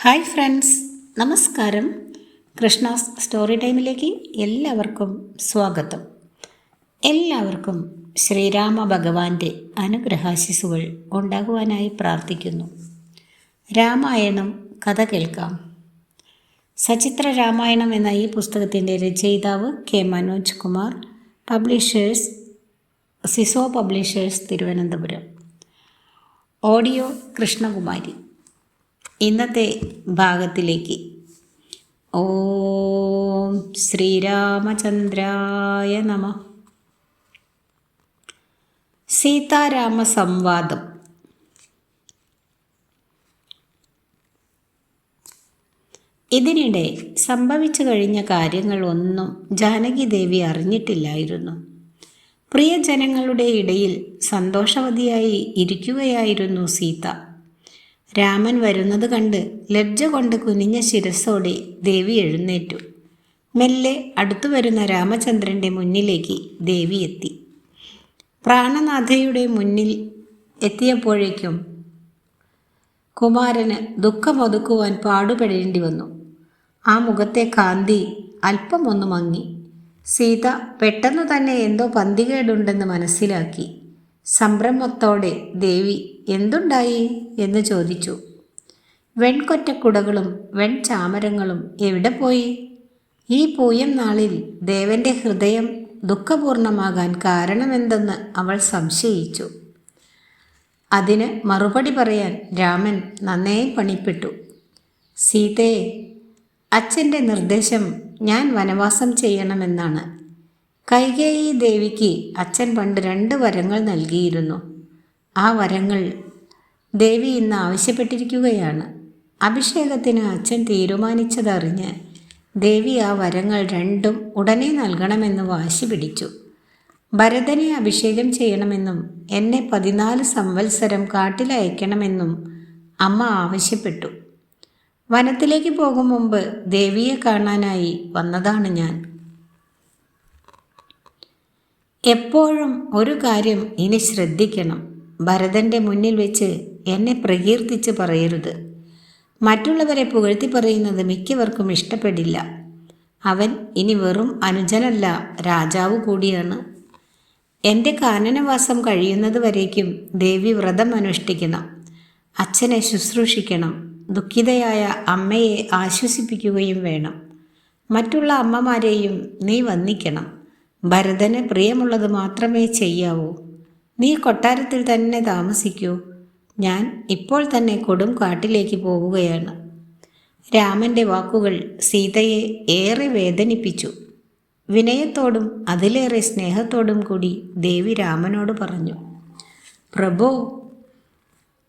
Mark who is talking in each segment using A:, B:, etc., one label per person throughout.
A: Hi friends നമസ്കാരം. Krishna's story ടൈമിലേക്ക് എല്ലാവർക്കും സ്വാഗതം. എല്ലാവർക്കും ശ്രീരാമ ഭഗവാന്റെ അനുഗ്രഹാശിസുകൾ ഉണ്ടാകുവാനായി പ്രാർത്ഥിക്കുന്നു. രാമായണം കഥ കേൾക്കാം. സചിത്ര രാമായണം എന്ന ഈ പുസ്തകത്തിന്റെ രചയിതാവ് K Manoj Kumar publishers സിസോ publishers Thiruvananthapuram. Audio Krishnakumari. ഇന്നത്തെ ഭാഗത്തിലേക്ക്. ഓം ശ്രീരാമചന്ദ്രായ നമ. സീതാരാമ സംവാദം ഇതിനിടെ സംഭവിച്ചു കഴിഞ്ഞ കാര്യങ്ങൾ ഒന്നും ജാനകി ദേവി അറിഞ്ഞിട്ടില്ലായിരുന്നു. പ്രിയജനങ്ങളുടെ ഇടയിൽ സന്തോഷവതിയായി ഇരിക്കുകയായിരുന്നു സീത. രാമൻ വരുന്നത് കണ്ട് ലജ്ജ കൊണ്ട് കുനിഞ്ഞ ശിരസോടെ ദേവി എഴുന്നേറ്റു. മെല്ലെ അടുത്തു വരുന്ന രാമചന്ദ്രന്റെ മുന്നിലേക്ക് ദേവി എത്തി. പ്രാണനാഥയുടെ മുന്നിൽ എത്തിയപ്പോഴേക്കും കുമാരന് ദുഃഖമൊതുക്കുവാൻ പാടുപെടേണ്ടി വന്നു. ആ മുഖത്തെ കാന്തി അല്പമൊന്നു മങ്ങി സീത പെട്ടെന്ന് തന്നെ എന്തോ പന്തികേടുണ്ടെന്ന് മനസ്സിലാക്കി. സംഭ്രമത്തോടെ ദേവി എന്തുണ്ടായി? എന്ന് ചോദിച്ചു. വെൺകൊറ്റക്കുടകളും വെൺചാമരങ്ങളും എവിടെ പോയി? ഈ പൂയം നാളിൽ ദേവന്റെ ഹൃദയം ദുഃഖപൂർണമാകാൻ കാരണമെന്തെന്ന് അവൾ സംശയിച്ചു. അതിന് മറുപടി പറയാൻ രാമൻ നന്നേ പണിപ്പെട്ടു. സീതയെ അച്ഛന്റെ നിർദ്ദേശം ഞാൻ വനവാസം ചെയ്യണമെന്നാണ്. കൈകേയി ദേവിക്ക് അച്ഛൻ പണ്ട് രണ്ട് വരങ്ങൾ നൽകിയിരുന്നു. ആ വരങ്ങൾ ദേവി ഇന്ന് ആവശ്യപ്പെട്ടിരിക്കുകയാണ്. അഭിഷേകത്തിന് അച്ഛൻ തീരുമാനിച്ചതറിഞ്ഞ് ദേവി ആ വരങ്ങൾ രണ്ടും ഉടനെ നൽകണമെന്ന് വാശി പിടിച്ചു. ഭരതനെ അഭിഷേകം ചെയ്യണമെന്നും എന്നെ പതിനാല് സംവത്സരം കാട്ടിലയക്കണമെന്നും അമ്മ ആവശ്യപ്പെട്ടു. വനത്തിലേക്ക് പോകും മുമ്പ് ദേവിയെ കാണാനായി വന്നതാണ് ഞാൻ. എപ്പോഴും ഒരു കാര്യം ഇനി ശ്രദ്ധിക്കണം. ഭരതന്റെ മുന്നിൽ വെച്ച് എന്നെ പ്രകീർത്തിച്ച് പറയരുത്. മറ്റുള്ളവരെ പുകഴ്ത്തി പറയുന്നത് മിക്കവർക്കും ഇഷ്ടപ്പെടില്ല. അവൻ ഇനി വെറും അനുജനല്ല രാജാവ് കൂടിയാണ്. എന്റെ കാനനവാസം കഴിയുന്നത് വരേക്കും ദേവി വ്രതം അനുഷ്ഠിക്കണം. അച്ഛനെ ശുശ്രൂഷിക്കണം. ദുഃഖിതയായ അമ്മയെ ആശ്വസിപ്പിക്കുകയും വേണം. മറ്റുള്ള അമ്മമാരെയും നീ വന്ദിക്കണം. ഭരതന് പ്രിയമുള്ളത് മാത്രമേ ചെയ്യാവൂ. നീ കൊട്ടാരത്തിൽ തന്നെ താമസിക്കൂ. ഞാൻ ഇപ്പോൾ തന്നെ കൊടും കാട്ടിലേക്ക് പോവുകയാണ്. രാമന്റെ വാക്കുകൾ സീതയെ ഏറെ വേദനിപ്പിച്ചു. വിനയത്തോടും അതിലേറെ സ്നേഹത്തോടും കൂടി ദേവി രാമനോട് പറഞ്ഞു പ്രഭോ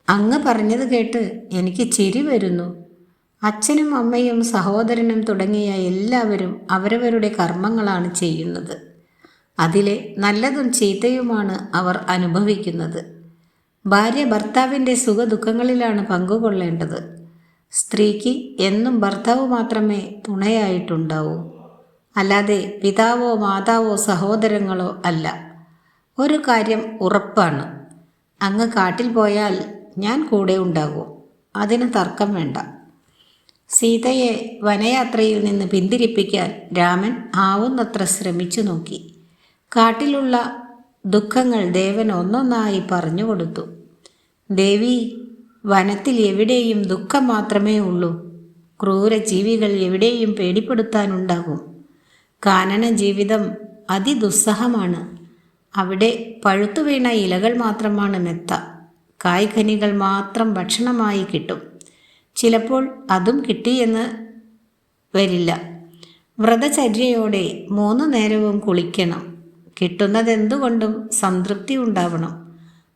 A: അങ്ങ് പറഞ്ഞത് കേട്ട് എനിക്ക് ചിരി വരുന്നു. അച്ഛനും അമ്മയും സഹോദരനും തുടങ്ങിയ എല്ലാവരും അവരവരുടെ കർമ്മങ്ങളാണ് ചെയ്യുന്നത്. അതിലെ നല്ലതും ചീത്തയുമാണ് അവർ അനുഭവിക്കുന്നത്. ഭാര്യ ഭർത്താവിന്റെ സുഖദുഃഖങ്ങളിലാണ് പങ്കുകൊള്ളേണ്ടത്. സ്ത്രീക്ക് എന്നും ഭർത്താവ് മാത്രമേ തുണയായിട്ടുണ്ടാവൂ. അല്ലാതെ പിതാവോ മാതാവോ സഹോദരങ്ങളോ അല്ല. ഒരു കാര്യം ഉറപ്പാണ്. അങ്ങ് കാട്ടിൽ പോയാൽ ഞാൻ കൂടെ ഉണ്ടാകും. അതിന് തർക്കം വേണ്ട. സീതയെ വനയാത്രയിൽ നിന്ന് പിന്തിരിപ്പിക്കാൻ രാമൻ ആവുന്നത്ര ശ്രമിച്ചു നോക്കി. കാട്ടിലുള്ള ദുഃഖങ്ങൾ ദേവൻ ഒന്നൊന്നായി പറഞ്ഞു കൊടുത്തു. ദേവി വനത്തിൽ എവിടെയും ദുഃഖം മാത്രമേ ഉള്ളൂ. ക്രൂര ജീവികൾ എവിടെയും പേടിപ്പെടുത്താനുണ്ടാകും. കാനന ജീവിതം അതിദുസ്സഹമാണ്. അവിടെ പഴുത്തു വീണ ഇലകൾ മാത്രമാണ് മെത്ത. കായ്ഖനികൾ മാത്രം ഭക്ഷണമായി കിട്ടും. ചിലപ്പോൾ അതും കിട്ടിയെന്ന് വരില്ല. വ്രതചര്യയോടെ മൂന്ന് നേരവും കുളിക്കണം. കിട്ടുന്നതെന്തുകൊണ്ടും സംതൃപ്തി ഉണ്ടാവണം.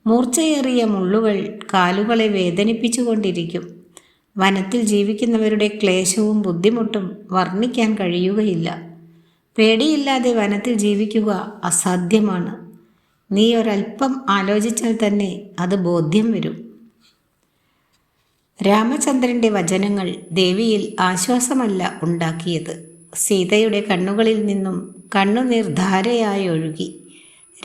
A: മൂർച്ചയേറിയ മുള്ളുകൾ കാലുകളെ വേദനിപ്പിച്ചുകൊണ്ടിരിക്കും. വനത്തിൽ ജീവിക്കുന്നവരുടെ ക്ലേശവും ബുദ്ധിമുട്ടും വർണിക്കാൻ കഴിയുകയില്ല. പേടിയില്ലാതെ വനത്തിൽ ജീവിക്കുക അസാധ്യമാണ്. നീ ഒരൽപ്പം ആലോചിച്ചാൽ തന്നെ അത് ബോധ്യം വരും. രാമചന്ദ്രന്റെ വചനങ്ങൾ ദേവിയിൽ ആശ്വാസമല്ല ഉണ്ടാക്കിയത്. സീതയുടെ കണ്ണുകളിൽ നിന്നും കണ്ണുനീർ ധാരയായി ഒഴുകി.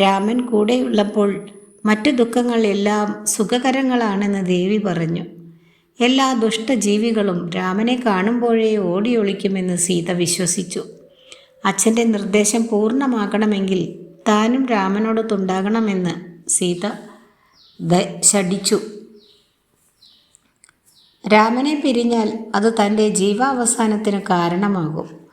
A: രാമൻ കൂടെയുള്ളപ്പോൾ മറ്റു ദുഃഖങ്ങൾ എല്ലാം സുഖകരങ്ങളാണെന്ന് ദേവി പറഞ്ഞു. എല്ലാ ദുഷ്ടജീവികളും രാമനെ കാണുമ്പോഴേ ഓടിയൊളിക്കുമെന്ന് സീത വിശ്വസിച്ചു. അച്ഛന്റെ നിർദ്ദേശം പൂർണമാകണമെങ്കിൽ താനും രാമനോടൊത്തുണ്ടാകണമെന്ന് സീത ശടിച്ചു രാമനെ പിരിഞ്ഞാൽ അത് തന്റെ ജീവാവസാനത്തിന് കാരണമാകും.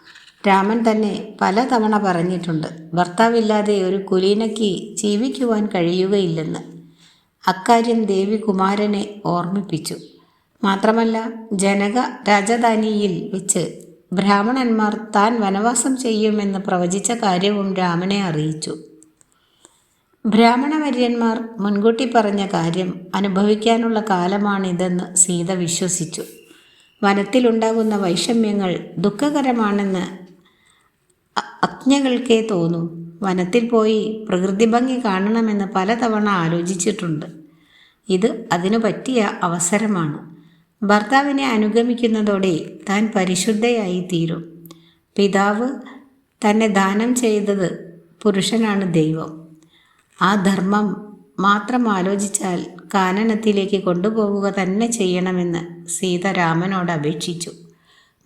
A: രാമൻ തന്നെ പലതവണ പറഞ്ഞിട്ടുണ്ട് ഭർത്താവില്ലാതെ ഒരു കുലീനയ്ക്ക് ജീവിക്കുവാൻ കഴിയുകയില്ലെന്ന്. അക്കാര്യം ദേവി കുമാരനെ ഓർമ്മിപ്പിച്ചു. മാത്രമല്ല ജനക രാജധാനിയിൽ വെച്ച് ബ്രാഹ്മണന്മാർ താൻ വനവാസം ചെയ്യുമെന്ന് പ്രവചിച്ച കാര്യവും രാമനെ അറിയിച്ചു. ബ്രാഹ്മണവര്യന്മാർ മുൻകൂട്ടി പറഞ്ഞ കാര്യം അനുഭവിക്കാനുള്ള കാലമാണിതെന്ന് സീത വിശ്വസിച്ചു. വനത്തിലുണ്ടാകുന്ന വൈഷമ്യങ്ങൾ ദുഃഖകരമാണെന്ന് അജ്ഞകൾക്കേ തോന്നൂ. വനത്തിൽ പോയി പ്രകൃതി ഭംഗി കാണണമെന്ന് പലതവണ ആലോചിച്ചിട്ടുണ്ട്. ഇത് അതിനു പറ്റിയ അവസരമാണ്. ഭർത്താവിനെ അനുഗമിക്കുന്നതോടെ താൻ പരിശുദ്ധയായി തീരും. പിതാവ് തന്നെ ദാനം ചെയ്തത് പുരുഷനാണ് ദൈവം. ആ ധർമ്മം മാത്രം ആലോചിച്ചാൽ കാനനത്തിലേക്ക് കൊണ്ടുപോവുക തന്നെ ചെയ്യണമെന്ന് സീത രാമനോട് അപേക്ഷിച്ചു.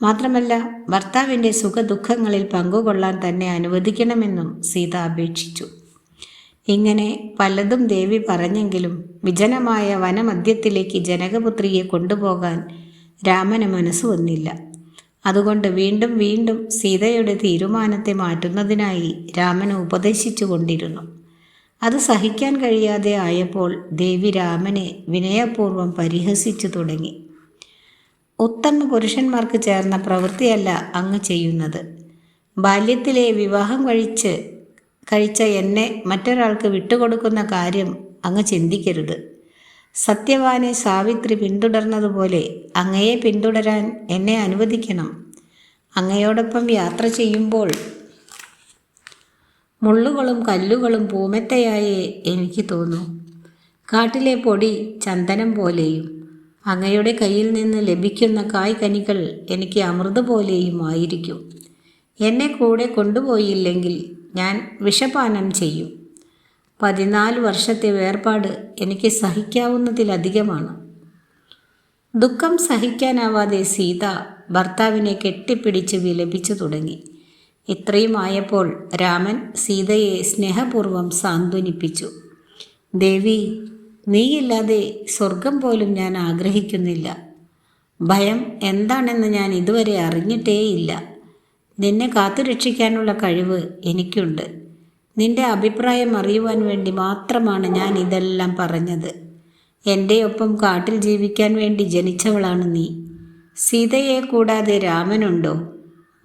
A: മാത്രമല്ല ഭർത്താവിന്റെ സുഖദുഃഖങ്ങളിൽ പങ്കുകൊള്ളാൻ തന്നെ അനുവദിക്കണമെന്നും സീത അപേക്ഷിച്ചു. ഇങ്ങനെ പലതും ദേവി പറഞ്ഞെങ്കിലും വിജനമായ വനമധ്യത്തിലേക്ക് ജനകപുത്രിയെ കൊണ്ടുപോകാൻ രാമന് മനസ്സ് വന്നില്ല. അതുകൊണ്ട് വീണ്ടും വീണ്ടും സീതയുടെ തീരുമാനത്തെ മാറ്റുന്നതിനായി രാമന് ഉപദേശിച്ചു കൊണ്ടിരുന്നു അത് സഹിക്കാൻ കഴിയാതെ ആയപ്പോൾ ദേവി രാമനെ വിനയപൂർവം പരിഹസിച്ചു തുടങ്ങി. ഉത്തമ പുരുഷന്മാർക്ക് ചേർന്ന പ്രവൃത്തിയല്ല അങ്ങ് ചെയ്യുന്നത്. ബാല്യത്തിലെ വിവാഹം കഴിച്ച് കഴിച്ച എന്നെ മറ്റൊരാൾക്ക് വിട്ടുകൊടുക്കുന്ന കാര്യം അങ്ങ് ചിന്തിക്കരുത്. സത്യവാനെ സാവിത്രി പിന്തുടർന്നതുപോലെ അങ്ങയെ പിന്തുടരാൻ എന്നെ അനുവദിക്കണം. അങ്ങയോടൊപ്പം യാത്ര ചെയ്യുമ്പോൾ മുള്ളുകളും കല്ലുകളും പൂമെത്തയായേ എനിക്ക് തോന്നൂ. കാട്ടിലെ പൊടി ചന്ദനം പോലെയും അങ്ങയുടെ കയ്യിൽ നിന്ന് ലഭിക്കുന്ന കായ്കനികൾ എനിക്ക് അമൃത് പോലെയും ആയിരിക്കും എന്നെ കൂടെ കൊണ്ടുപോയില്ലെങ്കിൽ ഞാൻ വിഷപാനം ചെയ്യും. പതിനാല് വർഷത്തെ വേർപാട് എനിക്ക് സഹിക്കാവുന്നതിലധികമാണ്. ദുഃഖം സഹിക്കാനാവാതെ സീത ഭർത്താവിനെ കെട്ടിപ്പിടിച്ച് വിലപിച്ചു തുടങ്ങി. ഇത്രയും ആയപ്പോൾ രാമൻ സീതയെ സ്നേഹപൂർവം സാന്ത്വനിപ്പിച്ചു. ദേവി നീയില്ലാതെ സ്വർഗം പോലും ഞാൻ ആഗ്രഹിക്കുന്നില്ല. ഭയം എന്താണെന്ന് ഞാൻ ഇതുവരെ അറിഞ്ഞിട്ടേയില്ല. നിന്നെ കാത്തുരക്ഷിക്കാനുള്ള കഴിവ് എനിക്കുണ്ട്. നിന്റെ അഭിപ്രായം അറിയുവാൻ വേണ്ടി മാത്രമാണ് ഞാൻ ഇതെല്ലാം പറഞ്ഞത്. എന്റെ ഒപ്പം കാട്ടിൽ ജീവിക്കാൻ വേണ്ടി ജനിച്ചവളാണ് നീ. സീതയെ കൂടാതെ രാമനുണ്ടോ?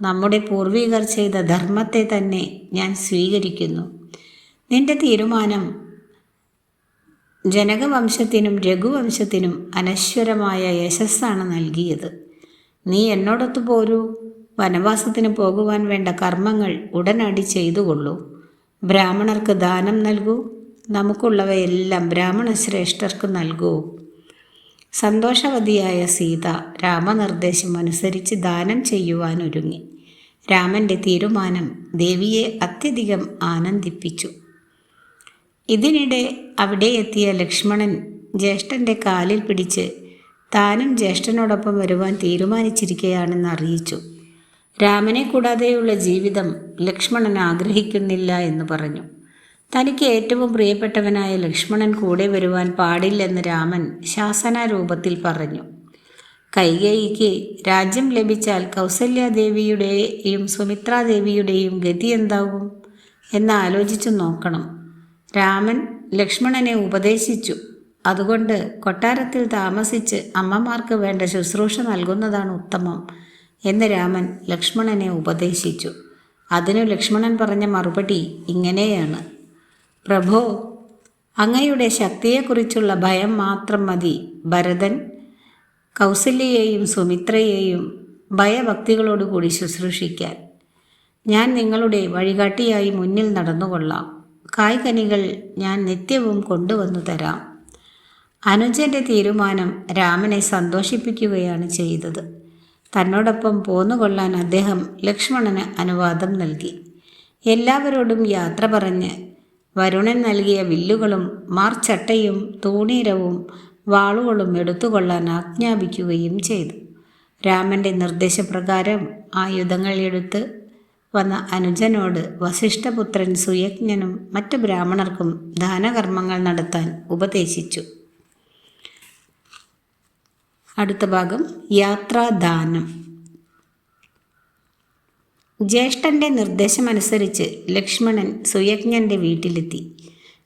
A: നമ്മുടെ പൂർവികർ ചെയ്ത ധർമ്മത്തെ തന്നെ ഞാൻ സ്വീകരിക്കുന്നു. നിന്റെ തീരുമാനം ജനകവംശത്തിനും രഘുവംശത്തിനും അനശ്വരമായ യശസ്സാണ് നൽകിയത്. നീ എന്നോടൊത്തു പോരൂ. വനവാസത്തിന് പോകുവാൻ വേണ്ട കർമ്മങ്ങൾ ഉടനടി ചെയ്തുകൊള്ളൂ. ബ്രാഹ്മണർക്ക് ദാനം നൽകൂ. നമുക്കുള്ളവയെല്ലാം ബ്രാഹ്മണ ശ്രേഷ്ഠർക്ക് നൽകൂ. സന്തോഷവതിയായ സീത രാമനിർദ്ദേശം അനുസരിച്ച് ദാനം ചെയ്യുവാനൊരുങ്ങി. രാമന്റെ തീരുമാനം ദേവിയെ അത്യധികം ആനന്ദിപ്പിച്ചു. ഇതിനിടെ അവിടെ എത്തിയ ലക്ഷ്മണൻ ജ്യേഷ്ഠന്റെ കാലിൽ പിടിച്ച് താനും ജ്യേഷ്ഠനോടൊപ്പം വരുവാൻ തീരുമാനിച്ചിരിക്കുകയാണെന്ന് അറിയിച്ചു. രാമനെ കൂടാതെയുള്ള ജീവിതം ലക്ഷ്മണൻ ആഗ്രഹിക്കുന്നില്ല എന്ന് പറഞ്ഞു. തനിക്ക് ഏറ്റവും പ്രിയപ്പെട്ടവനായ ലക്ഷ്മണൻ കൂടെ വരുവാൻ പാടില്ലെന്ന് രാമൻ ശാസനാരൂപത്തിൽ പറഞ്ഞു. കൈകേയിക്ക് രാജ്യം ലഭിച്ചാൽ കൗസല്യാദേവിയുടെയും സുമിത്രാദേവിയുടെയും ഗതി എന്താകും എന്നാലോചിച്ചു നോക്കണം. രാമൻ ലക്ഷ്മണനെ ഉപദേശിച്ചു. അതുകൊണ്ട് കൊട്ടാരത്തിൽ താമസിച്ച് അമ്മമാർക്ക് വേണ്ട ശുശ്രൂഷ നൽകുന്നതാണ് ഉത്തമം എന്ന് രാമൻ ലക്ഷ്മണനെ ഉപദേശിച്ചു. അതിനു ലക്ഷ്മണൻ പറഞ്ഞ മറുപടി ഇങ്ങനെയാണ്. പ്രഭോ അങ്ങയുടെ ശക്തിയെക്കുറിച്ചുള്ള ഭയം മാത്രം മതി ഭരതൻ. കൗസല്യയെയും സുമിത്രയെയും ഭയഭക്തികളോടുകൂടി ശുശ്രൂഷിക്കാൻ. ഞാൻ നിങ്ങളുടെ വഴികാട്ടിയായി മുന്നിൽ നടന്നുകൊള്ളാം. കായ്കനികൾ ഞാൻ നിത്യവും കൊണ്ടുവന്നു തരാം. അനുജന്റെ തീരുമാനം രാമനെ സന്തോഷിപ്പിക്കുകയാണ് ചെയ്തത്. തന്നോടൊപ്പം പോന്നുകൊള്ളാൻ അദ്ദേഹം ലക്ഷ്മണന് അനുവാദം നൽകി. എല്ലാവരോടും യാത്ര പറഞ്ഞ് വരുണൻ നൽകിയ വില്ലുകളും മാർച്ചട്ടയും തൂണീരവും വാളുകളും എടുത്തുകൊള്ളാൻ ആജ്ഞാപിക്കുകയും ചെയ്തു. രാമന്റെ നിർദ്ദേശപ്രകാരം ആയുധങ്ങൾ എടുത്ത് വന്ന അനുജനോട് വസിഷ്ഠപുത്രൻ സുയജ്ഞനും മറ്റ് ബ്രാഹ്മണർക്കും ദാനകർമ്മങ്ങൾ നടത്താൻ ഉപദേശിച്ചു. അടുത്ത ഭാഗം യാത്രാദാനം. ജ്യേഷ്ഠന്റെ നിർദ്ദേശമനുസരിച്ച് ലക്ഷ്മണൻ സുയജ്ഞന്റെ വീട്ടിലെത്തി.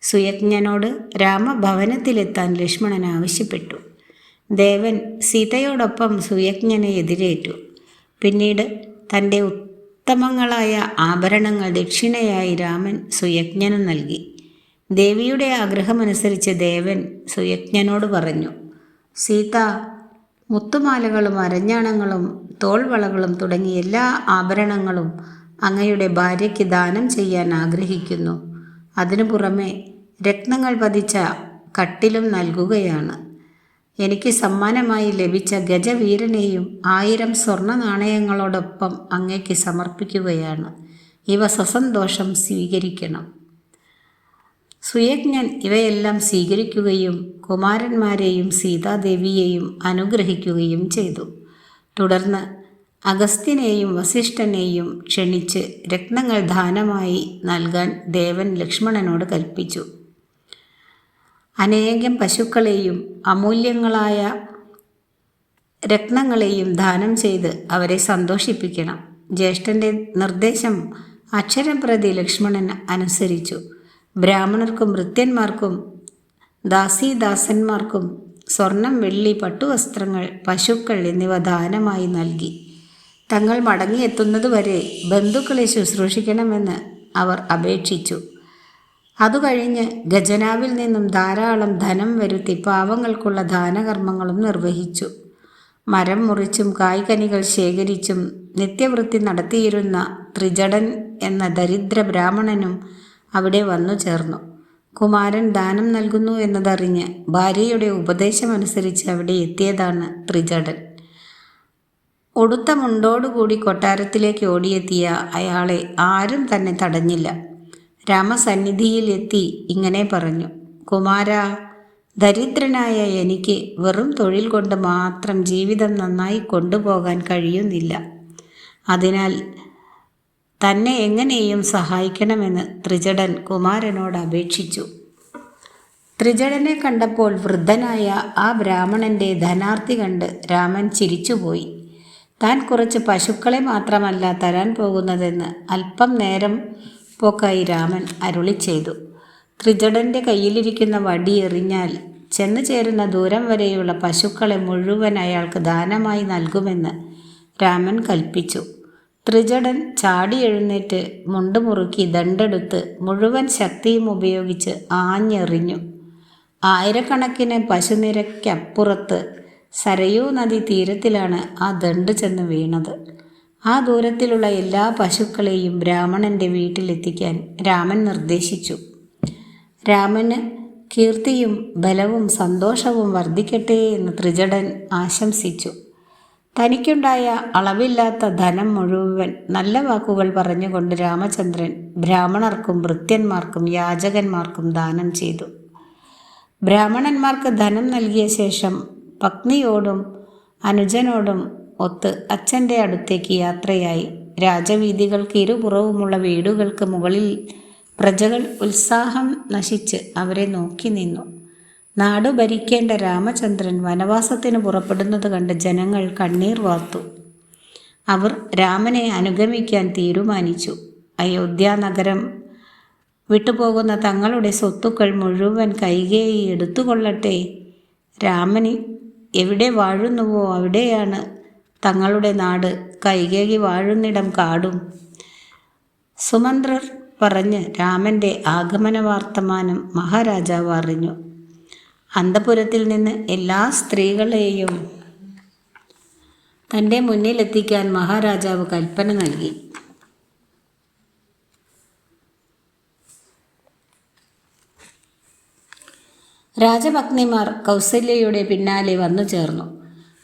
A: സുയജ്ഞനോട് രാമഭവനത്തിലെത്താൻ ലക്ഷ്മണൻ ആവശ്യപ്പെട്ടു. ദേവൻ സീതയോടൊപ്പം സുയജ്ഞനെ എതിരേറ്റു. പിന്നീട് തന്റെ ഉത്തമങ്ങളായ ആഭരണങ്ങൾ ദക്ഷിണയായി രാമൻ സുയജ്ഞന് നൽകി. ദേവിയുടെ ആഗ്രഹമനുസരിച്ച് ദേവൻ സുയജ്ഞനോട് പറഞ്ഞു സീത മുത്തുമാലകളും അരഞ്ഞാണങ്ങളും തോൾവളകളും തുടങ്ങിയ എല്ലാ ആഭരണങ്ങളും അങ്ങയുടെ ഭാര്യയ്ക്ക് ദാനം ചെയ്യാൻ ആഗ്രഹിക്കുന്നു. അതിനു പുറമെ രത്നങ്ങൾ പതിച്ച കട്ടിലും നൽകുകയാണ്. എനിക്ക് സമ്മാനമായി ലഭിച്ച ഗജവീരനെയും ആയിരം സ്വർണ നാണയങ്ങളോടൊപ്പം അങ്ങയ്ക്ക് സമർപ്പിക്കുകയാണ്. ഇവ സസന്തോഷം സ്വീകരിക്കണം. സുയജ്ഞൻ ഇവയെല്ലാം സ്വീകരിക്കുകയും കുമാരന്മാരെയും സീതാദേവിയെയും അനുഗ്രഹിക്കുകയും ചെയ്തു. തുടർന്ന് അഗസ്ത്യനെയും വസിഷ്ഠനെയും ക്ഷണിച്ച് രത്നങ്ങൾ ദാനമായി നൽകാൻ ദേവൻ ലക്ഷ്മണനോട് കൽപ്പിച്ചു. അനേകം പശുക്കളെയും അമൂല്യങ്ങളായ രത്നങ്ങളെയും ദാനം ചെയ്ത് അവരെ സന്തോഷിപ്പിക്കണം. ജ്യേഷ്ഠന്റെ നിർദ്ദേശം അക്ഷരം പ്രതി ലക്ഷ്മണൻ അനുസരിച്ചു. ബ്രാഹ്മണർക്കും വൃത്യന്മാർക്കും ദാസീദാസന്മാർക്കും സ്വർണം വെള്ളി പട്ടുവസ്ത്രങ്ങൾ പശുക്കൾ എന്നിവ ദാനമായി നൽകി. തങ്ങൾ മടങ്ങിയെത്തുന്നതുവരെ ബന്ധുക്കളെ ശുശ്രൂഷിക്കണമെന്ന് അവർ അപേക്ഷിച്ചു. അതുകഴിഞ്ഞ് ഖജനാവിൽ നിന്നും ധാരാളം ധനം വരുത്തി പാവങ്ങൾക്കുള്ള ദാനകർമ്മങ്ങളും നിർവഹിച്ചു. മരം മുറിച്ചും കായ്കനികൾ ശേഖരിച്ചും നിത്യവൃത്തി നടത്തിയിരുന്ന ത്രിജടൻ എന്ന ദരിദ്ര ബ്രാഹ്മണനും അവിടെ വന്നു ചേർന്നു. കുമാരൻ ദാനം നൽകുന്നു എന്നതറിഞ്ഞ് ഭാര്യയുടെ ഉപദേശമനുസരിച്ച് അവിടെ എത്തിയതാണ് ത്രിജടൻ. ഒടുത്ത മുണ്ടോടുകൂടി കൊട്ടാരത്തിലേക്ക് ഓടിയെത്തിയ അയാളെ ആരും തന്നെ തടഞ്ഞില്ല. രാമസന്നിധിയിൽ എത്തി ഇങ്ങനെ പറഞ്ഞു കുമാര ദരിദ്രനായ എനിക്ക് വെറും തൊഴിൽ കൊണ്ട് മാത്രം ജീവിതം നന്നായി കൊണ്ടുപോകാൻ കഴിയുന്നില്ല. അതിനാൽ തന്നെ എങ്ങനെയും സഹായിക്കണമെന്ന് ത്രിജടൻ കുമാരനോട് അപേക്ഷിച്ചു. ത്രിജടനെ കണ്ടപ്പോൾ വൃദ്ധനായ ആ ബ്രാഹ്മണന്റെ ധനാർത്ഥി കണ്ട് രാമൻ ചിരിച്ചുപോയി. താൻ കുറച്ച് പശുക്കളെ മാത്രമല്ല തരാൻ പോകുന്നതെന്ന് അല്പം നേരം പോക്കായി രാമൻ അരുളി ചെയ്തു. ത്രിജടന്റെ കയ്യിലിരിക്കുന്ന വടി എറിഞ്ഞാൽ ചെന്നു ചേരുന്ന ദൂരം വരെയുള്ള പശുക്കളെ മുഴുവൻ അയാൾക്ക് ദാനമായി നൽകുമെന്ന് രാമൻ കൽപ്പിച്ചു. ത്രിജടൻ ചാടി എഴുന്നേറ്റ് മുണ്ടുമുറുക്കി ദണ്ടെടുത്ത് മുഴുവൻ ശക്തിയും ഉപയോഗിച്ച് ആഞ്ഞെറിഞ്ഞു. ആയിരക്കണക്കിന് പശുനിരക്കപ്പുറത്ത് സരയൂ നദി തീരത്തിലാണ് ആ ദണ്ട് ചെന്ന് വീണത്. ആ ദൂരത്തിലുള്ള എല്ലാ പശുക്കളെയും ബ്രാഹ്മണന്റെ വീട്ടിലെത്തിക്കാൻ രാമൻ നിർദ്ദേശിച്ചു. രാമന് കീർത്തിയും ബലവും സന്തോഷവും വർദ്ധിക്കട്ടെ എന്ന് ത്രിജടൻ ആശംസിച്ചു. തനിക്കുണ്ടായ അളവില്ലാത്ത ധനം മുഴുവൻ നല്ല വാക്കുകൾ പറഞ്ഞുകൊണ്ട് രാമചന്ദ്രൻ ബ്രാഹ്മണർക്കും ഭൃത്യന്മാർക്കും യാചകന്മാർക്കും ദാനം ചെയ്തു. ബ്രാഹ്മണന്മാർക്ക് ധനം നൽകിയ ശേഷം പത്നിയോടും അനുജനോടും ഒത്ത് അച്ഛന്റെ അടുത്തേക്ക് യാത്രയായി. രാജവീതികൾക്ക് ഇരുപുറവുമുള്ള വീടുകൾക്ക് മുകളിൽ പ്രജകൾ ഉത്സാഹം നശിച്ച് അവരെ നോക്കി നിന്നു. നാട് ഭരിക്കേണ്ട രാമചന്ദ്രൻ വനവാസത്തിന് പുറപ്പെടുന്നത് കണ്ട് ജനങ്ങൾ കണ്ണീർ വാർത്തു. അവർ രാമനെ അനുഗമിക്കാൻ തീരുമാനിച്ചു. അയോധ്യ നഗരം വിട്ടുപോകുന്ന തങ്ങളുടെ സ്വത്തുക്കൾ മുഴുവൻ കൈകേയി എടുത്തുകൊള്ളട്ടെ. രാമന് എവിടെ വാഴുന്നുവോ അവിടെയാണ് തങ്ങളുടെ നാട് കൈകേകി വാഴുന്നിടം കാടും. സുമന്ത്രർ പറഞ്ഞ് രാമന്റെ ആഗമന വർത്തമാനം മഹാരാജാവ് അറിഞ്ഞു. അന്തപുരത്തിൽ നിന്ന് എല്ലാ സ്ത്രീകളെയും തന്റെ മുന്നിലെത്തിക്കാൻ മഹാരാജാവ് കൽപ്പന നൽകി. രാജപത്നിമാർ കൗസല്യയുടെ പിന്നാലെ വന്നു ചേർന്നു.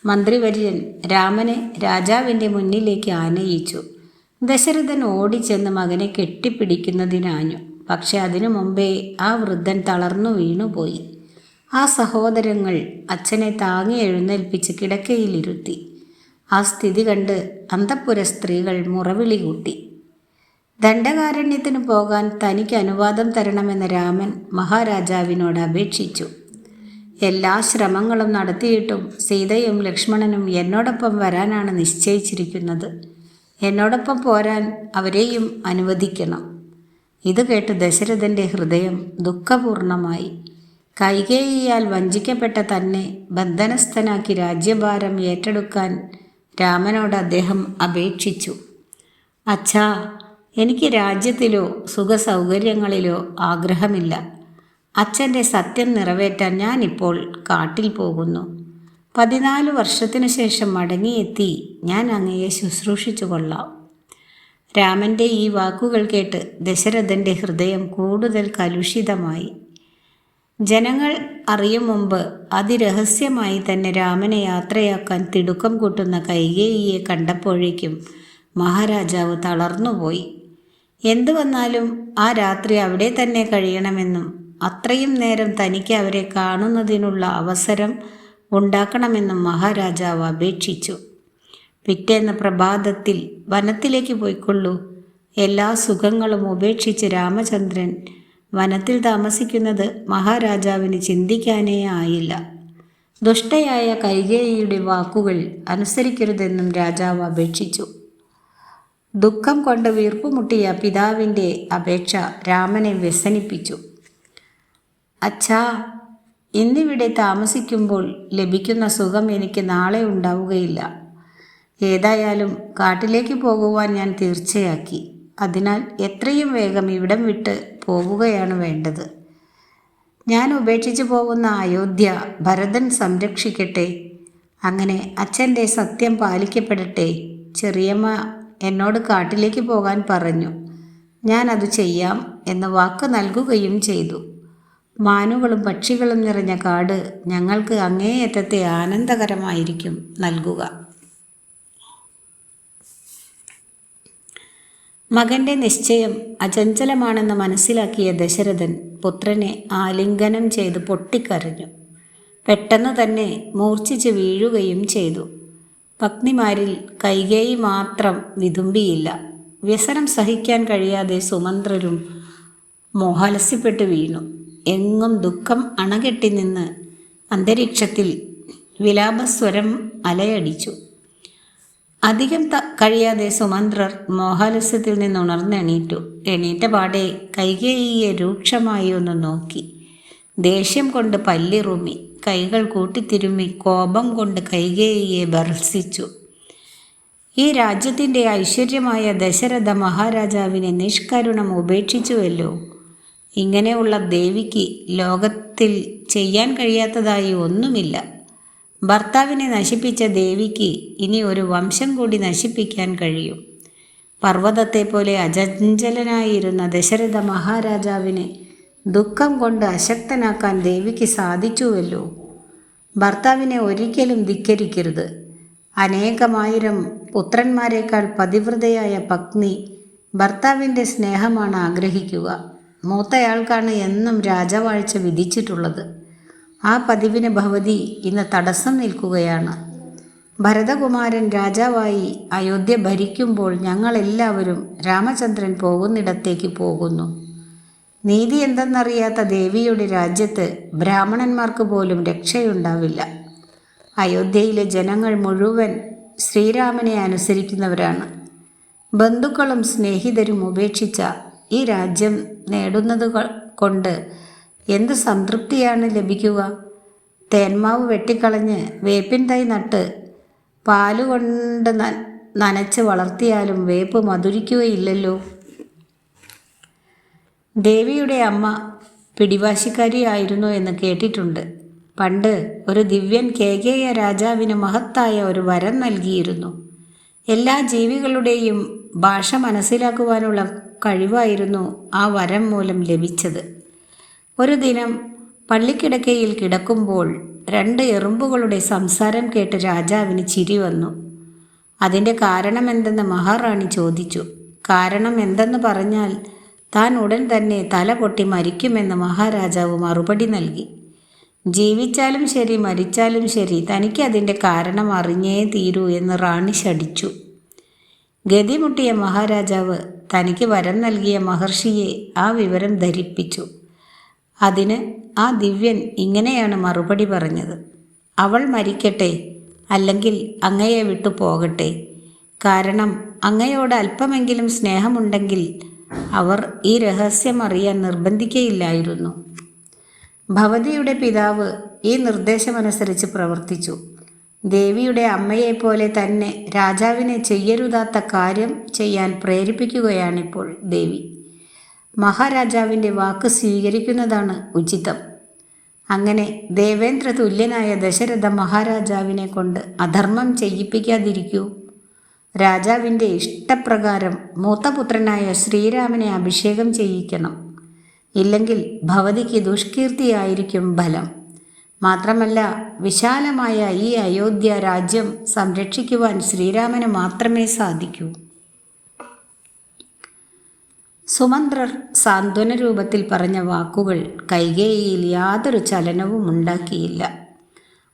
A: മന്ത്രിവര്യൻ രാമനെ രാജാവിന്റെ മുന്നിലേക്ക് ആനയിച്ചു. ദശരഥൻ ഓടിച്ചെന്ന് മകനെ കെട്ടിപ്പിടിക്കുന്നതിനാഞ്ഞു. പക്ഷെ അതിനു മുമ്പേ ആ വൃദ്ധൻ തളർന്നു വീണുപോയി. ആ സഹോദരങ്ങൾ അച്ഛനെ താങ്ങി എഴുന്നേൽപ്പിച്ച് കിടക്കയിലിരുത്തി. ആ സ്ഥിതി കണ്ട് അന്തപ്പുര സ്ത്രീകൾ മുറവിളി കൂട്ടി. ദണ്ഡകാരണ്യത്തിന് പോകാൻ തനിക്ക് അനുവാദം തരണമെന്ന് രാമൻ മഹാരാജാവിനോട് അപേക്ഷിച്ചു. എല്ലാ ശ്രമങ്ങളും നടത്തിയിട്ടും സീതയും ലക്ഷ്മണനും എന്നോടൊപ്പം വരാനാണ് നിശ്ചയിച്ചിരിക്കുന്നത്. എന്നോടൊപ്പം പോരാൻ അവരെയും അനുവദിക്കണം. ഇത് കേട്ട് ദശരഥന്റെ ഹൃദയം ദുഃഖപൂർണമായി. കൈകേയിയാൽ വഞ്ചിക്കപ്പെട്ട തന്നെ ബന്ധനസ്ഥനാക്കി രാജ്യഭാരം ഏറ്റെടുക്കാൻ രാമനോട് അദ്ദേഹം അപേക്ഷിച്ചു. അച്ഛാ എനിക്ക് രാജ്യത്തിലോ സുഖസൗകര്യങ്ങളിലോ ആഗ്രഹമില്ല. അച്ഛന്റെ സത്യം നിറവേറ്റാൻ ഞാനിപ്പോൾ കാട്ടിൽ പോകുന്നു. പതിനാല് വർഷത്തിനു ശേഷം മടങ്ങിയെത്തി ഞാൻ അങ്ങയെ ശുശ്രൂഷിച്ചു കൊള്ളാം. രാമന്റെ ഈ വാക്കുകൾ കേട്ട് ദശരഥന്റെ ഹൃദയം കൂടുതൽ കലുഷിതമായി. ജനങ്ങൾ അറിയും മുമ്പ് അതിരഹസ്യമായി തന്നെ രാമനെ യാത്രയാക്കാൻ തിടുക്കം കൂട്ടുന്ന കൈകേയിയെ കണ്ടപ്പോഴേക്കും മഹാരാജാവ് തളർന്നുപോയി. എന്തു വന്നാലും ആ രാത്രി അവിടെ തന്നെ കഴിയണമെന്നും അത്രയും നേരം തനിക്ക് അവരെ കാണുന്നതിനുള്ള അവസരം ഉണ്ടാക്കണമെന്നും മഹാരാജാവ് അപേക്ഷിച്ചു. പിറ്റേന്ന് പ്രഭാതത്തിൽ വനത്തിലേക്ക് പോയിക്കൊള്ളൂ. എല്ലാ സുഖങ്ങളും ഉപേക്ഷിച്ച് രാമചന്ദ്രൻ വനത്തിൽ താമസിക്കുന്നത് മഹാരാജാവിന് ചിന്തിക്കാനേ ആയില്ല. ദുഷ്ടയായ കൈകേയിയുടെ വാക്കുകൾ അനുസരിക്കരുതെന്നും രാജാവ് അപേക്ഷിച്ചു. ദുഃഖം കൊണ്ട് വീർപ്പുമുട്ടിയ പിതാവിന്റെ അപേക്ഷ രാമനെ വ്യസനിപ്പിച്ചു. അച്ഛാ ഇന്നിവിടെ താമസിക്കുമ്പോൾ ലഭിക്കുന്ന സുഖം എനിക്ക് നാളെ ഉണ്ടാവുകയില്ല. ഏതായാലും കാട്ടിലേക്ക് പോകുവാൻ ഞാൻ തീർച്ചയാക്കി. അതിനാൽ എത്രയും വേഗം ഇവിടം വിട്ട് പോവുകയാണ് വേണ്ടത്. ഞാൻ ഉപേക്ഷിച്ചു പോകുന്ന അയോധ്യ ഭരതൻ സംരക്ഷിക്കട്ടെ. അങ്ങനെ അച്ഛന്റെ സത്യം പാലിക്കപ്പെടട്ടെ ചെറിയമ്മ എന്നോട് കാട്ടിലേക്ക് പോകാൻ പറഞ്ഞു. ഞാൻ അത് ചെയ്യാം എന്ന് വാക്ക് നൽകുകയും ചെയ്തു. മാനുകളും പക്ഷികളും നിറഞ്ഞ കാട് ഞങ്ങൾക്ക് അങ്ങേയറ്റത്തെ ആനന്ദകരമായിരിക്കും നൽകുക. മകന്റെ നിശ്ചയം അചഞ്ചലമാണെന്ന് മനസ്സിലാക്കിയ ദശരഥൻ പുത്രനെ ആലിംഗനം ചെയ്ത് പൊട്ടിക്കരഞ്ഞു. പെട്ടെന്ന് തന്നെ മൂർച്ഛിച്ച് വീഴുകയും ചെയ്തു. പത്നിമാരിൽ കൈകേയി മാത്രം വിതുമ്പിയില്ല. വ്യസനം സഹിക്കാൻ കഴിയാതെ സുമന്ത്രരും മോഹാലസ്യപ്പെട്ട് വീണു. എങ്ങും ദുഃഖം അണകെട്ടി നിന്ന് അന്തരീക്ഷത്തിൽ വിലാപസ്വരം അലയടിച്ചു. അധികം കഴിയാതെ സുമന്ത്രർ മോഹാലസ്യത്തിൽ നിന്ന് ഉണർന്നെണീറ്റു എണീറ്റ. പാടെ കൈകേയെ രൂക്ഷമായി ഒന്ന് നോക്കി. ദേഷ്യം കൊണ്ട് പല്ലിറുമി കൈകൾ കൂട്ടിത്തിരുമ്മി കോപം കൊണ്ട് കൈകേയെ ഭർസിച്ചു. ഈ രാജ്യത്തിന്റെ ഐശ്വര്യമായ ദശരഥ മഹാരാജാവിനെ നിഷ്കരുണം ഉപേക്ഷിച്ചുവല്ലോ. ഇങ്ങനെയുള്ള ദേവിക്ക് ലോകത്തിൽ ചെയ്യാൻ കഴിയാത്തതായി ഒന്നുമില്ല. ഭർത്താവിനെ നശിപ്പിച്ച ദേവിക്ക് ഇനി ഒരു വംശം കൂടി നശിപ്പിക്കാൻ കഴിയും. പർവതത്തെ പോലെ അജഞ്ചലനായിരുന്ന ദശരഥ മഹാരാജാവിനെ ദുഃഖം കൊണ്ട് അശക്തനാക്കാൻ ദേവിക്ക് സാധിച്ചുവല്ലോ. ഭർത്താവിനെ ഒരിക്കലും ധിക്കരിക്കരുത്. അനേകമായിരം പുത്രന്മാരെക്കാൾ പതിവ്രതയായ പത്നി ഭർത്താവിന്റെ സ്നേഹമാണ് ആഗ്രഹിക്കുക. മൂത്തയാൾക്കാണ് എന്നും രാജവാഴ്ച വിധിച്ചിട്ടുള്ളത്. ആ പതിവിന് ഭവതി ഇന്ന് തടസ്സം നിൽക്കുകയാണ്. ഭരതകുമാരൻ രാജാവായി അയോധ്യ ഭരിക്കുമ്പോൾ ഞങ്ങളെല്ലാവരും രാമചന്ദ്രൻ പോകുന്നിടത്തേക്ക് പോകുന്നു. നീതി എന്തെന്നറിയാത്ത ദേവിയുടെ രാജ്യത്ത് ബ്രാഹ്മണന്മാർക്ക് പോലും രക്ഷയുണ്ടാവില്ല. അയോധ്യയിലെ ജനങ്ങൾ മുഴുവൻ ശ്രീരാമനെ അനുസരിക്കുന്നവരാണ്. ബന്ധുക്കളും സ്നേഹിതരും ഉപേക്ഷിച്ച ഈ രാജ്യം നേടുന്നത് കൊണ്ട് എന്ത് സംതൃപ്തിയാണ് ലഭിക്കുക? തേന്മാവ് വെട്ടിക്കളഞ്ഞ് വേപ്പിൻ തൈ നട്ട് പാലുകൊണ്ട് നനച്ച് വളർത്തിയാലും വേപ്പ് മധുരിക്കുകയില്ലല്ലോ. ദേവിയുടെ അമ്മ പിടിവാശിക്കാരിയായിരുന്നു എന്ന് കേട്ടിട്ടുണ്ട്. പണ്ട് ഒരു ദിവ്യൻ കേകേയ രാജാവിന് മഹത്തായ ഒരു വരം നൽകിയിരുന്നു. എല്ലാ ജീവികളുടെയും ഭാഷ മനസ്സിലാക്കുവാനുള്ള കഴിവായിരുന്നു ആ വരം മൂലം ലഭിച്ചത്. ഒരു ദിനം പള്ളിക്കിടക്കയിൽ കിടക്കുമ്പോൾ രണ്ട് എറുമ്പുകളുടെ സംസാരം കേട്ട് രാജാവിന് ചിരി വന്നു. അതിന്റെ കാരണമെന്തെന്ന് മഹാറാണി ചോദിച്ചു. കാരണം എന്തെന്ന് പറഞ്ഞാൽ താൻ ഉടൻ തന്നെ തല പൊട്ടി മരിക്കുമെന്ന് മഹാരാജാവ് മറുപടി നൽകി. ജീവിച്ചാലും ശരി മരിച്ചാലും ശരി തനിക്ക് അതിന്റെ കാരണം അറിഞ്ഞേ തീരൂ എന്ന് റാണി ശടിച്ചു ഗതിമുട്ടിയ മഹാരാജാവ് തനിക്ക് വരം നൽകിയ മഹർഷിയെ ആ വിവരം ധരിപ്പിച്ചു. അതിന് ആ ദിവ്യൻ ഇങ്ങനെയാണ് മറുപടി പറഞ്ഞത്. അവൾ മരിക്കട്ടെ അല്ലെങ്കിൽ അങ്ങയെ വിട്ടു പോകട്ടെ. കാരണം അങ്ങയോട് അല്പമെങ്കിലും സ്നേഹമുണ്ടെങ്കിൽ അവർ ഈ രഹസ്യം അറിയാൻ നിർബന്ധിക്കയില്ലായിരുന്നു. ഭവതിയുടെ പിതാവ് ഈ നിർദ്ദേശമനുസരിച്ച് പ്രവർത്തിച്ചു. ദേവിയുടെ അമ്മയെപ്പോലെ തന്നെ രാജാവിനെ ചെയ്യരുതാത്ത കാര്യം ചെയ്യാൻ പ്രേരിപ്പിക്കുകയാണിപ്പോൾ ദേവി. മഹാരാജാവിന്റെ വാക്ക് സ്വീകരിക്കുന്നതാണ് ഉചിതം. അങ്ങനെ ദേവേന്ദ്ര തുല്യനായ ദശരഥ മഹാരാജാവിനെ കൊണ്ട് അധർമ്മം ചെയ്യിപ്പിക്കാതിരിക്കൂ. രാജാവിന്റെ ഇഷ്ടപ്രകാരം മൂത്തപുത്രനായ ശ്രീരാമനെ അഭിഷേകം ചെയ്യിക്കണം. ഇല്ലെങ്കിൽ ഭവതിക്ക് ദുഷ്കീർത്തിയായിരിക്കും ഫലം. മാത്രമല്ല വിശാലമായ ഈ അയോധ്യ രാജ്യം സംരക്ഷിക്കുവാൻ ശ്രീരാമന് മാത്രമേ സാധിക്കൂ. സുമന്ത്രർ സാന്ത്വന രൂപത്തിൽ പറഞ്ഞ വാക്കുകൾ കൈകേയിയിൽ യാതൊരു ചലനവും ഉണ്ടാക്കിയില്ല.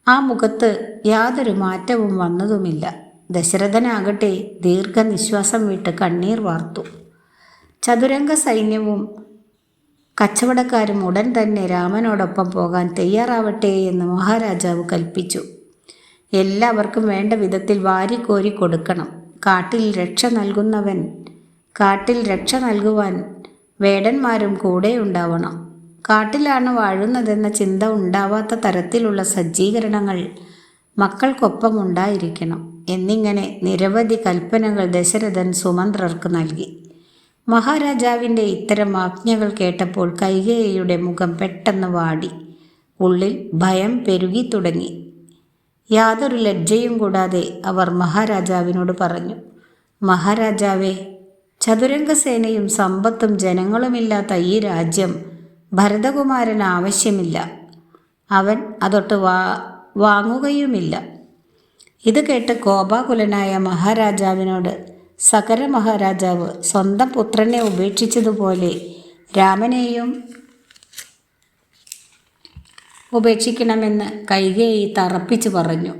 A: ആ മുഖത്ത് യാതൊരു മാറ്റവും വന്നതുമില്ല. ദശരഥനാകട്ടെ ദീർഘനിശ്വാസം വിട്ട് കണ്ണീർ വാർത്തു. ചതുരംഗ സൈന്യവും കച്ചവടക്കാരും ഉടൻ തന്നെ രാമനോടൊപ്പം പോകാൻ തയ്യാറാവട്ടെ എന്ന് മഹാരാജാവ് കൽപ്പിച്ചു. എല്ലാവർക്കും വേണ്ട വിധത്തിൽ വാരിക്കോരി കൊടുക്കണം. കാട്ടിൽ രക്ഷ നൽകുന്നവൻ കാട്ടിൽ രക്ഷ നൽകുവാൻ വേടന്മാരും കൂടെ ഉണ്ടാവണം. കാട്ടിലാണ് വാഴുന്നതെന്ന ചിന്ത ഉണ്ടാവാത്ത തരത്തിലുള്ള സജ്ജീകരണങ്ങൾ മക്കൾക്കൊപ്പം ഉണ്ടായിരിക്കണം എന്നിങ്ങനെ നിരവധി കൽപ്പനകൾ ദശരഥൻ സുമന്ത്രർക്ക് നൽകി. മഹാരാജാവിന്റെ ഇത്തരം ആജ്ഞകൾ കേട്ടപ്പോൾ കൈകേയിയുടെ മുഖം പെട്ടെന്ന് വാടി. ഉള്ളിൽ ഭയം പെരുകി തുടങ്ങി. യാതൊരു ലജ്ജയും കൂടാതെ അവർ മഹാരാജാവിനോട് പറഞ്ഞു മഹാരാജാവേ ചതുരംഗസേനയും സമ്പത്തും ജനങ്ങളുമില്ലാത്ത ഈ രാജ്യം ഭരതകുമാരന് ആവശ്യമില്ല. അവൻ അതൊട്ട് വാ വാങ്ങുകയുമില്ല. ഇത് കേട്ട് കോപാകുലനായ മഹാരാജാവിനോട് സകര മഹാരാജാവ് സ്വന്തം പുത്രനെ ഉപേക്ഷിച്ചതുപോലെ രാമനെയും ഉപേക്ഷിക്കണമെന്ന് കൈകേയി തറപ്പിച്ചു പറഞ്ഞു.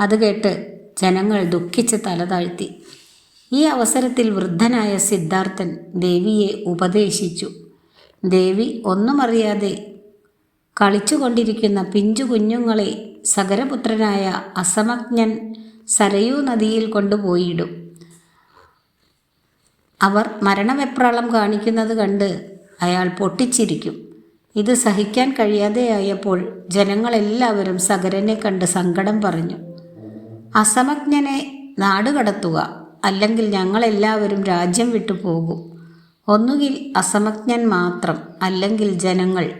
A: അത് കേട്ട് ജനങ്ങൾ ദുഃഖിച്ച് തലതാഴ്ത്തി ഈ അവസരത്തിൽ വൃദ്ധനായ സിദ്ധാർത്ഥൻ ദേവിയെ ഉപദേശിച്ചു. ദേവി ഒന്നുമറിയാതെ കളിച്ചുകൊണ്ടിരിക്കുന്ന പിഞ്ചു കുഞ്ഞുങ്ങളെ സകരപുത്രനായ അസമജ്ഞൻ സരയൂ നദിയിൽ കൊണ്ടുപോയിടും. അവർ മരണവെപ്രാളം കാണിക്കുന്നത് കണ്ട് അയാൾ പൊട്ടിച്ചിരിക്കും. ഇത് സഹിക്കാൻ കഴിയാതെയായപ്പോൾ ജനങ്ങളെല്ലാവരും സകരനെ കണ്ട് സങ്കടം പറഞ്ഞു. അസമജ്ഞനെ നാടുകടത്തുക അല്ലെങ്കിൽ ഞങ്ങളെല്ലാവരും രാജ്യം വിട്ടു പോകും. ഒന്നുകിൽ അസമജ്ഞൻ മാത്രം അല്ലെങ്കിൽ ജനങ്ങൾ.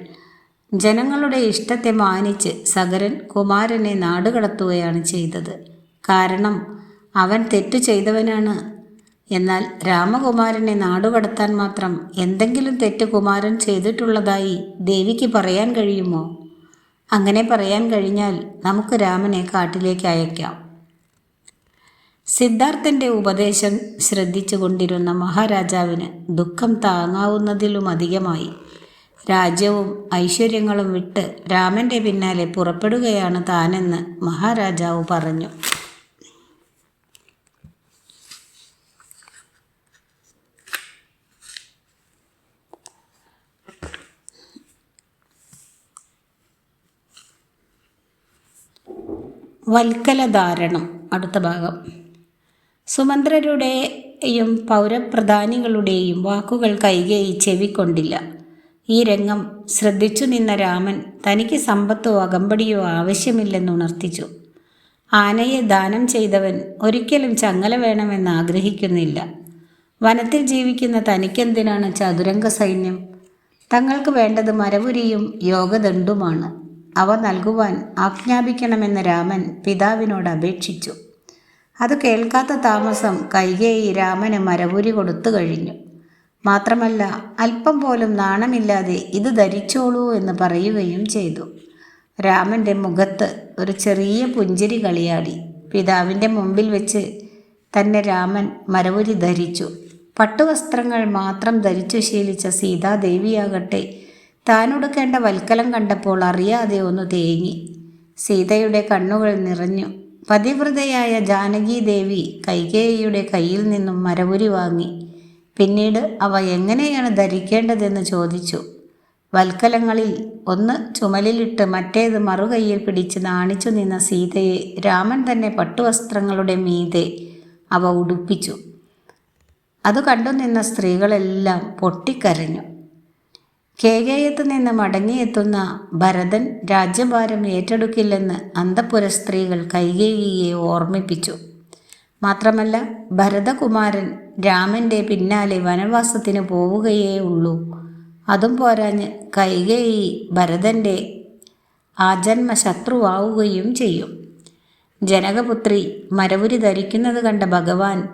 A: ജനങ്ങളുടെ ഇഷ്ടത്തെ മാനിച്ച് സകരൻ കുമാരനെ നാടുകടത്തുകയാണ് ചെയ്തത്. കാരണം അവൻ തെറ്റു ചെയ്തവനാണ് എന്നാൽ രാമകുമാരനെ നാടുകടത്താൻ മാത്രം എന്തെങ്കിലും തെറ്റ് കുമാരൻ ചെയ്തിട്ടുള്ളതായി ദേവിക്ക് പറയാൻ കഴിയുമോ? അങ്ങനെ പറയാൻ കഴിഞ്ഞാൽ നമുക്ക് രാമനെ കാട്ടിലേക്ക് അയക്കാം. സിദ്ധാർത്ഥന്റെ ഉപദേശം ശ്രദ്ധിച്ചു കൊണ്ടിരുന്ന മഹാരാജാവിന് ദുഃഖം താങ്ങാവുന്നതിലും അധികമായി. രാജ്യവും ഐശ്വര്യങ്ങളും വിട്ട് രാമന്റെ പിന്നാലെ പുറപ്പെടുകയാണ് താനെന്ന് മഹാരാജാവ് പറഞ്ഞു. വൽക്കലധാരണം. അടുത്ത ഭാഗം. സുമന്ത്രരുടെയും പൗരപ്രധാനികളുടെയും വാക്കുകൾ കൈകേയി ചെവിക്കൊണ്ടില്ല. ഈ രംഗം ശ്രദ്ധിച്ചു നിന്ന രാമൻ തനിക്ക് സമ്പത്തോ അകമ്പടിയോ ആവശ്യമില്ലെന്നുണർത്തിച്ചു. ആനയെ ദാനം ചെയ്തവൻ ഒരിക്കലും ചങ്ങല വേണമെന്ന് ആഗ്രഹിക്കുന്നില്ല. വനത്തിൽ ജീവിക്കുന്ന തനിക്കെന്തിനാണ് ചതുരംഗ സൈന്യം? തങ്ങൾക്ക് വേണ്ടത് മരവുരിയും യോഗദണ്ഡുമാണ്. അവ നൽകുവാൻ ആജ്ഞാപിക്കണമെന്ന് രാമൻ പിതാവിനോട് അപേക്ഷിച്ചു. അത് കേൾക്കാത്ത താമസം കൈകേയി രാമന് മരപുരി കൊടുത്തു കഴിഞ്ഞു. മാത്രമല്ല അല്പം പോലും നാണമില്ലാതെ ഇത് ധരിച്ചോളൂ എന്ന് പറയുകയും ചെയ്തു. രാമന്റെ മുഖത്ത് ഒരു ചെറിയ പുഞ്ചിരി കളിയാടി. പിതാവിന്റെ മുമ്പിൽ വെച്ച് തന്നെ രാമൻ മരവുരി ധരിച്ചു. പട്ടുവസ്ത്രങ്ങൾ മാത്രം ധരിച്ചു ശീലിച്ച സീതാദേവിയാകട്ടെ താനൊടുക്കേണ്ട വൽക്കലം കണ്ടപ്പോൾ അറിയാതെ ഒന്ന് തേങ്ങി. സീതയുടെ കണ്ണുകൾ നിറഞ്ഞു. പതിവ്രതയായ ജാനകി ദേവി കൈകേയിയുടെ കയ്യിൽ നിന്നും മരവുരി വാങ്ങി. പിന്നീട് അവ എങ്ങനെയാണ് ധരിക്കേണ്ടതെന്ന് ചോദിച്ചു. വൽക്കലങ്ങളിൽ ഒന്ന് ചുമലിലിട്ട് മറ്റേത് മറുകൈയിൽ പിടിച്ച് നാണിച്ചു നിന്ന സീതയെ രാമൻ തന്നെ പട്ടുവസ്ത്രങ്ങളുടെ മീതെ അവ ഉടുപ്പിച്ചു. അത് കണ്ടു നിന്ന സ്ത്രീകളെല്ലാം പൊട്ടിക്കരഞ്ഞു. കേകയത്ത് നിന്ന് മടങ്ങിയെത്തുന്ന ഭരതൻ രാജ്യഭാരം ഏറ്റെടുക്കില്ലെന്ന് അന്തപുര സ്ത്രീകൾ കൈകേയിയെ ഓർമ്മിപ്പിച്ചു. മാത്രമല്ല ഭരതകുമാരൻ രാമന്റെ പിന്നാലെ വനവാസത്തിന് പോവുകയേ ഉള്ളൂ. അതും പോരാഞ്ഞ് കൈകേയി ഭരതന്റെ ആജന്മ ശത്രുവാവുകയും ചെയ്യും. ജനകപുത്രി മരവുരി ധരിക്കുന്നത് കണ്ട ഭഗവാൻ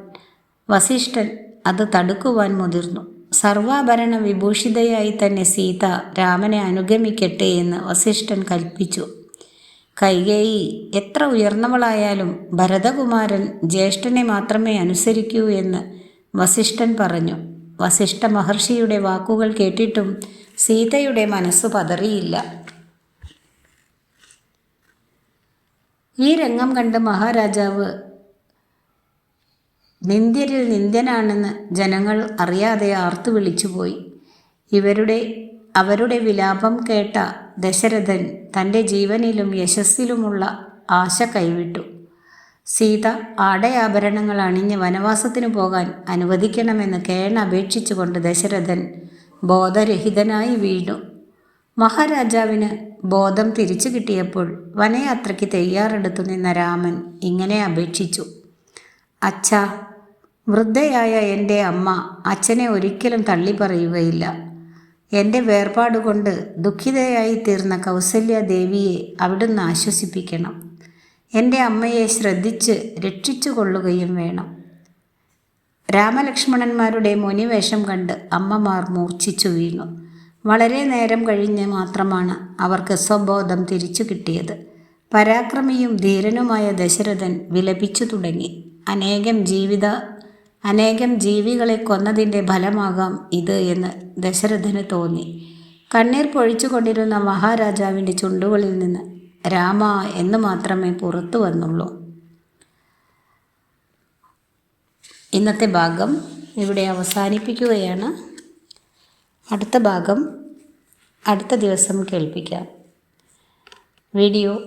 A: വസിഷ്ഠൻ അത് തടുക്കുവാൻ മുതിർന്നു. സർവാഭരണ വിഭൂഷിതയായി തന്നെ സീത രാമനെ അനുഗമിക്കട്ടെ എന്ന് വസിഷ്ഠൻ കൽപ്പിച്ചു. കൈകേയി എത്ര ഉയർന്നവളായാലും ഭരതകുമാരൻ ജ്യേഷ്ഠനെ മാത്രമേ അനുസരിക്കൂ എന്ന് വസിഷ്ഠൻ പറഞ്ഞു. വസിഷ്ഠ മഹർഷിയുടെ വാക്കുകൾ കേട്ടിട്ടും സീതയുടെ മനസ്സ് പതറിയില്ല. ഈ രംഗം കണ്ട് മഹാരാജാവ് നിന്ദ്യരിൽ നിന്ദ്യനാണെന്ന് ജനങ്ങൾ അറിയാതെ ആർത്തു വിളിച്ചുപോയി. ഇവരുടെ അവരുടെ വിലാപം കേട്ട ദശരഥൻ തന്റെ ജീവനിലും യശസ്സിലുമുള്ള ആശ കൈവിട്ടു. സീത ആടയാഭരണങ്ങൾ അണിഞ്ഞ് വനവാസത്തിനു പോകാൻ അനുവദിക്കണമെന്ന് കേണപേക്ഷിച്ചുകൊണ്ട് ദശരഥൻ ബോധരഹിതനായി വീണു. മഹാരാജാവിന് ബോധം തിരിച്ചു കിട്ടിയപ്പോൾ വനയാത്രയ്ക്ക് തയ്യാറെടുത്തു നിന്ന രാമൻ ഇങ്ങനെ അപേക്ഷിച്ചു. അച്ഛാ വൃദ്ധയായ എന്റെ അമ്മ അച്ഛനെ ഒരിക്കലും തള്ളി പറയുകയില്ല എന്റെ വേർപാടുകൊണ്ട് ദുഃഖിതയായി തീർന്ന കൗസല്യ ദേവിയെ അവിടുന്ന് ആശ്വസിപ്പിക്കണം. എന്റെ അമ്മയെ ശ്രദ്ധിച്ച് രക്ഷിച്ചു കൊള്ളുകയും വേണം. രാമലക്ഷ്മണന്മാരുടെ മുനിവേഷം കണ്ട് അമ്മമാർ മൂർച്ഛിച്ചു വീണു. വളരെ നേരം കഴിഞ്ഞ് മാത്രമാണ് അവർക്ക് സ്വബോധം തിരിച്ചു കിട്ടിയത്. പരാക്രമിയും ധീരനുമായ ദശരഥൻ വിലപിച്ചു തുടങ്ങി. അനേകം ജീവിത അനേകം ജീവികളെ കൊന്നതിന്റെ ഫലമാകാം ഇത് എന്ന് ദശരഥന് തോന്നി. കണ്ണീർ പൊഴിച്ചുകൊണ്ടിരുന്ന മഹാരാജാവിന്റെ ചുണ്ടുകളിൽ നിന്ന് രാമ എന്ന് മാത്രമേ പുറത്തു വന്നുള്ളൂ. ഇന്നത്തെ ഭാഗം ഇവിടെ അവസാനിപ്പിക്കുകയാണ്. അടുത്ത ഭാഗം അടുത്ത ദിവസം കേൾപ്പിക്കാം. വീഡിയോ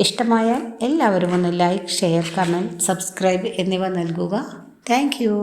A: ഇഷ്ടമായാൽ എല്ലാവരും ഒന്ന് ലൈക്ക് ഷെയർ കമന്റ് സബ്സ്ക്രൈബ് എന്നിവ നൽകുക. தேங்க்யூ